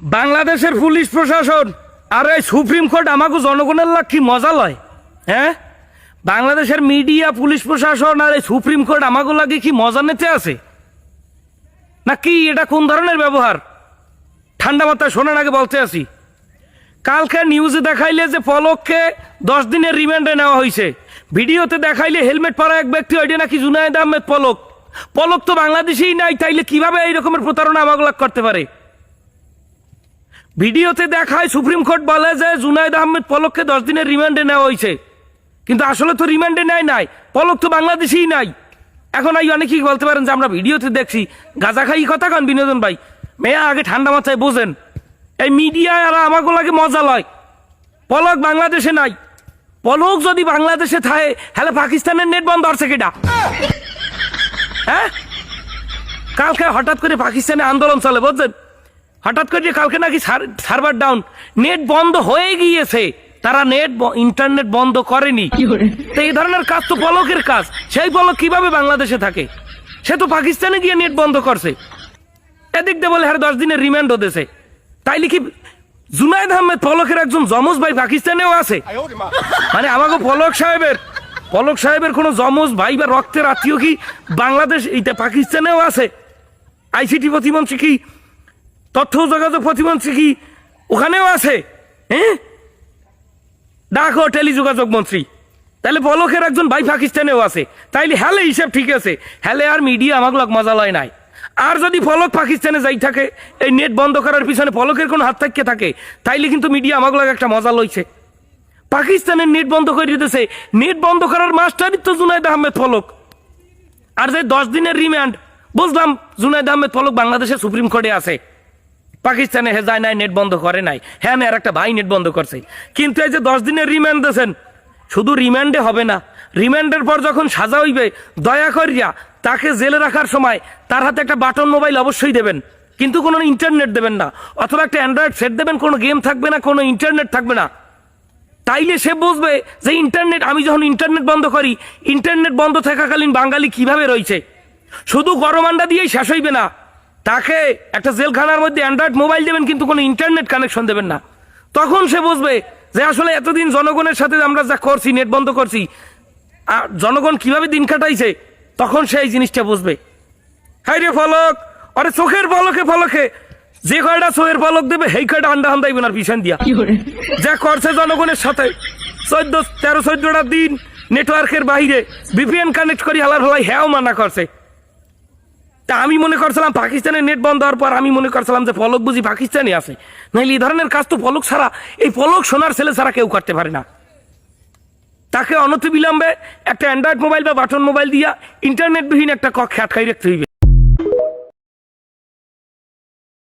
বাংলাদেশের পুলিশ প্রশাসন আর এই সুপ্রিম কোর্ট আমাকে জনগণের কি মজা লয় হ্যাঁ? বাংলাদেশের মিডিয়া, পুলিশ প্রশাসন আর এই সুপ্রিম কোর্ট আমাকে লাগে কি মজা নিতে আছে? না কি এটা কোন ধরনের ব্যবহার? ঠান্ডা মাথায় শোনার আগে বলতে আসি কালকে নিউজে দেখাইলে যে পলককে দশ দিনের রিমান্ডে নেওয়া হয়েছে ভিডিওতে দেখাইলে হেলমেট পরা এক ব্যক্তি ওইটা নাকি জুনায়দ আহমেদ পলক। পলক তো বাংলাদেশেই নাই, তাইলে কীভাবে এই রকমের প্রতারণা আমাগুলা করতে পারে? ভিডিওতে দেখায় সুপ্রিম কোর্ট বলে যে জুনায়দ আহমেদ পলককে দশ দিনের রিমান্ডে নেওয়া হয়েছে। কিন্তু আসলে তো রিমান্ডে নেয় নাই, পলক তো বাংলাদেশেই নাই। এখন এই অনেকেই বলতে পারেন যে আমরা ভিডিওতে দেখছি, গাঁজা খাই কথা কন বিনোদন ভাই? মেয়া আগে ঠান্ডা মাথায় বোঝেন। এই মিডিয়া আর আমাকে লাগে মজা লয়। পলক বাংলাদেশে নাই। পলক যদি বাংলাদেশে থাকে হ্যালে পাকিস্তানের নেট বন্ধ হচ্ছে কেটা হ্যাঁ? কালকে হঠাৎ করে পাকিস্তানে আন্দোলন চলে, বুঝছেন? হঠাৎ করে যে কালকে নাকি সার্ভার ডাউন নেট বন্ধ হয়ে গিয়েছে। তারা নেট ব- ইন্টারনেট বন্ধ করেনি। তো এই ধরনের কাজ তো পলকের কাজ। সেই পলক কীভাবে বাংলাদেশে থাকে? সে তো পাকিস্তানে গিয়ে নেট বন্ধ করছে। এদিক দিয়ে বলে হ্যাঁ দশ দিনের রিমান্ড হতেছে তাইলে কি জুনায়দ আহমেদ পলকের একজন জমজ ভাই পাকিস্তানেও আছে? মানে আমাকে পলক সাহেবের পলক সাহেবের কোনো জমজ ভাই বা রক্তের আত্মীয় কি বাংলাদেশ এইটা পাকিস্তানেও আছে? আইসিটি প্রতিমন্ত্রী কি তথ্য যোগাযোগ প্রতিমন্ত্রী কি ওখানেও আছে? হ্যাঁ ডাক টেলিযোগাযোগ মন্ত্রী। তাহলে পলকের একজন ভাই পাকিস্তানেও আছে। তাইলে হেলে হিসাব ঠিক আছে। হেলে আর মিডিয়া আমাকে মজা লয় নাই। আর যদি পলক পাকিস্তানে যাই থাকে, এই নেট বন্ধ করার পিছনে পলকের কোনো হাত থাকে থাকে, তাইলে কিন্তু মিডিয়া আমাকে একটা মজা লইছে। পাকিস্তানের নেট বন্ধ করে দিতেছে, নেট বন্ধ করার মাস্টারই তো জুনায়দ আহমেদ পলক আর যে দশ দিনের রিমান্ড বুঝলাম জুনায়দ আহমেদ পলক বাংলাদেশের সুপ্রিম কোর্টে আছে। পাকিস্তানে হে যায় নাই, নেট বন্ধ করে নাই। হ্যাঁ আর একটা ভাই নেট বন্ধ করছে। কিন্তু এই যে দশ দিনের রিমান্ড দিয়েছেন, শুধু রিমান্ডে হবে না রিমান্ডের পর যখন সাজা হইবে, দয়া করিয়া তাকে জেলে রাখার সময় তার হাতে একটা বাটন মোবাইল অবশ্যই দেবেন। কিন্তু কোনো ইন্টারনেট দেবেন না, অথবা একটা অ্যান্ড্রয়েড সেট দেবেন, কোনো গেম থাকবে না, কোনো ইন্টারনেট থাকবে না। তাইলে সে বুঝবে যে ইন্টারনেট আমি যখন ইন্টারনেট বন্ধ করি ইন্টারনেট বন্ধ থাকাকালীন বাঙালি কীভাবে রয়েছে? শুধু গরম আন্ডা দিয়েই শেষ হইবে না। তাকে একটা জেলখানার মধ্যে অ্যান্ড্রয়েড মোবাইল দেবেন কিন্তু কোনো ইন্টারনেট কানেকশন দেবেন না। তখন সে বুঝবে যে আসলে এতদিন জনগণের সাথে আমরা যা করছি নেট বন্ধ করছি আর জনগণ কীভাবে দিন কাটাইছে তখন সে এই জিনিসটা বুঝবে। হাই রে ফলক! আরে চোখের পলকে ফলকে যে কয়টা চোখের পলক দেবে সেই কয়টা আন্ডা হান্দাইবেন আর পিছন দিয়া। যা করছে জনগণের সাথে। চোদ্দ তেরো চোদ্দটা দিন নেটওয়ার্কের বাইরে বিপিএন কানেক্ট করি হালার হলাই হ্যাও মানা করছে। তা আমি মনে করছিলাম পাকিস্তানের নেট বন্ধ হওয়ার পর আমি মনে করছিলাম যে ফলক বুঝি পাকিস্তানে আছে। নাহলে এই ধরনের কাজ তো ফলক ছাড়া, এই ফলক সোনার ছেলে ছাড়া কেউ করতে পারে না। তাকে অনতি বিলম্বে একটা অ্যান্ড্রয়েড মোবাইল বা বাটন মোবাইল দিয়া ইন্টারনেটবিহীন একটা কক্ষে আটকাই রাখতে হইবে।